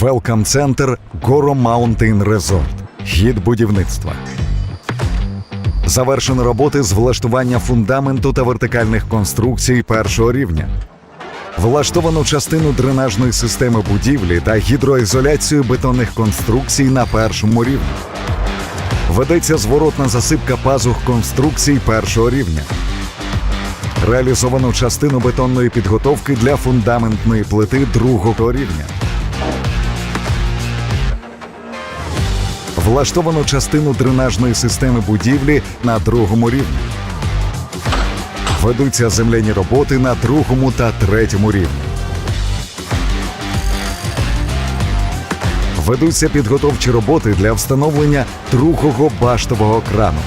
Welcome Center Goro Mountain Resort. Хід будівництва. Завершено роботи з влаштування фундаменту та вертикальних конструкцій першого рівня. Влаштовано частину дренажної системи будівлі та гідроізоляцію бетонних конструкцій на першому рівні. Ведеться зворотна засипка пазух конструкцій першого рівня. Реалізовано частину бетонної підготовки для фундаментної плити другого рівня. Влаштовано частину дренажної системи будівлі на другому рівні. Ведуться земляні роботи на другому та третьому рівні. Ведуться підготовчі роботи для встановлення другого баштового крану.